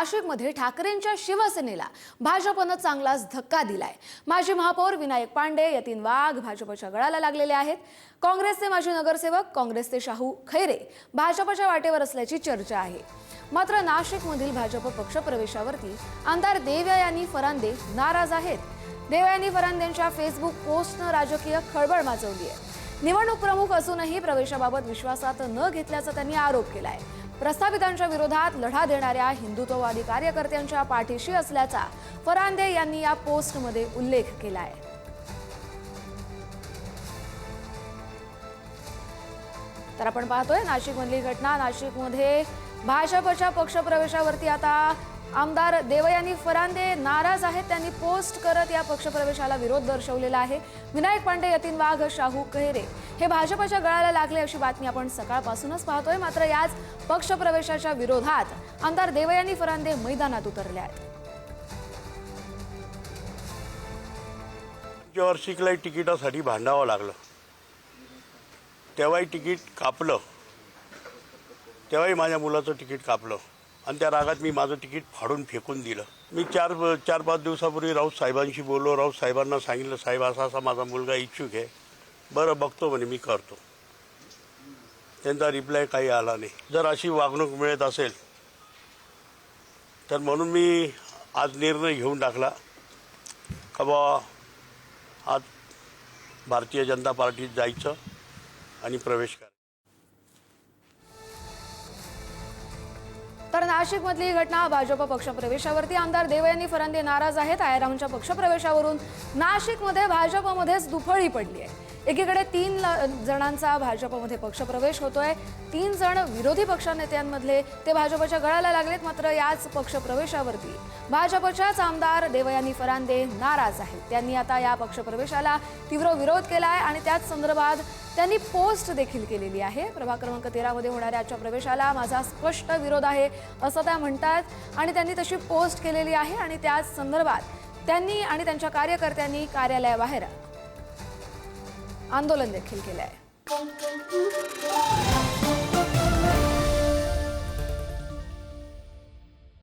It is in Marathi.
नाशिकमध्ये ठाकरेंच्या शिवसेनेला भाजपनं चांगलाच धक्का दिलाय. माजी महापौर विनायक पांडे यतीन वाघ भाजपच्या गळाला लागलेले आहेत. काँग्रेसचे माजी नगरसेवक काँग्रेसचे शाहू खैरे भाजपच्या वाटेवर असल्याची चर्चा आहे. मात्र नाशिकमधील भाजप पक्षप्रवेशावरती आमदार देवयानी फरांदे नाराज आहेत. देवयानी फरांदेंच्या फेसबुक पोस्टनं राजकीय खळबळ माजवली आहे निवडणूक प्रमुख असूनही प्रवेशाबाबत विश्वासात न घेतल्याचा त्यांनी आरोप केला आहे प्रस्थापितांच्या विरोधात लढा देणाऱ्या हिंदुत्ववादी कार्यकर्त्यांच्या पाठीशी असल्याचा फरांदे यांनी या पोस्टमध्ये उल्लेख केला आहे तर आपण पाहतोय नाशिकमधली घटना. नाशिकमध्ये भाजपच्या पक्षप्रवेशावरती आता आमदार देवयानी फरांदे नाराज आहेत. त्यांनी पोस्ट करत या पक्षप्रवेशाला विरोध दर्शवलेला आहे. विनायक पांडे यतीन वाघ शाहू खैरे हे भाजपच्या गळाला लागले अशी बातमी आपण सकाळपासूनच पाहतोय. मात्र याच पक्षप्रवेशाच्या विरोधात आमदार देवयानी फरांदे मैदानात उतरले आहेत. पुढच्या तिकिटासाठी भांडावं लागलं. तेव्हाही तिकीट कापलं. तेव्हाही माझ्या मुलाचं तिकीट कापलं. आणि त्या रागात मी माझं तिकीट फाडून फेकून दिलं. मी चार चार पाच दिवसापूर्वी राऊत साहेबांशी बोललो. राऊत साहेबांना सांगितलं साहेब असा असा माझा मुलगा इच्छुक आहे. बरं बघतो म्हणे मी करतो. त्यांचा रिप्लाय काही आला नाही. जर अशी वागणूक मिळत असेल तर म्हणून मी आज निर्णय घेऊन टाकला. का बा आज भारतीय जनता पार्टीत जायचं आणि प्रवेश करायचा. तर नाशिकमधली ही घटना भाजप पक्षप्रवेशावरती. आमदार देवयानी फरांदे नाराज आहेत. आयरामच्या पक्षप्रवेशावरून नाशिकमध्ये भाजपमध्येच दुफळी पडली आहे एकीकडे तीन जणांचा भाजपमध्ये पक्षप्रवेश होतोय. तीन जण विरोधी पक्षनेत्यांमधले ते भाजपच्या गळाला लागलेत. मात्र याच पक्षप्रवेशावरती भाजपच्याच आमदार देवयानी फरांदे नाराज आहेत. त्यांनी आता या पक्षप्रवेशाला तीव्र विरोध केला आहे आणि त्याच संदर्भात त्यांनी पोस्ट देखील केलेली आहे. प्रभाग क्रमांक तेरामध्ये होणाऱ्या आजच्या प्रवेशाला माझा स्पष्ट विरोध आहे असं त्या म्हणतात. आणि त्यांनी तशी पोस्ट केलेली आहे आणि त्याच संदर्भात त्यांनी आणि त्यांच्या कार्यकर्त्यांनी कार्यालयाबाहेर आंदोलन देखील केलं आहे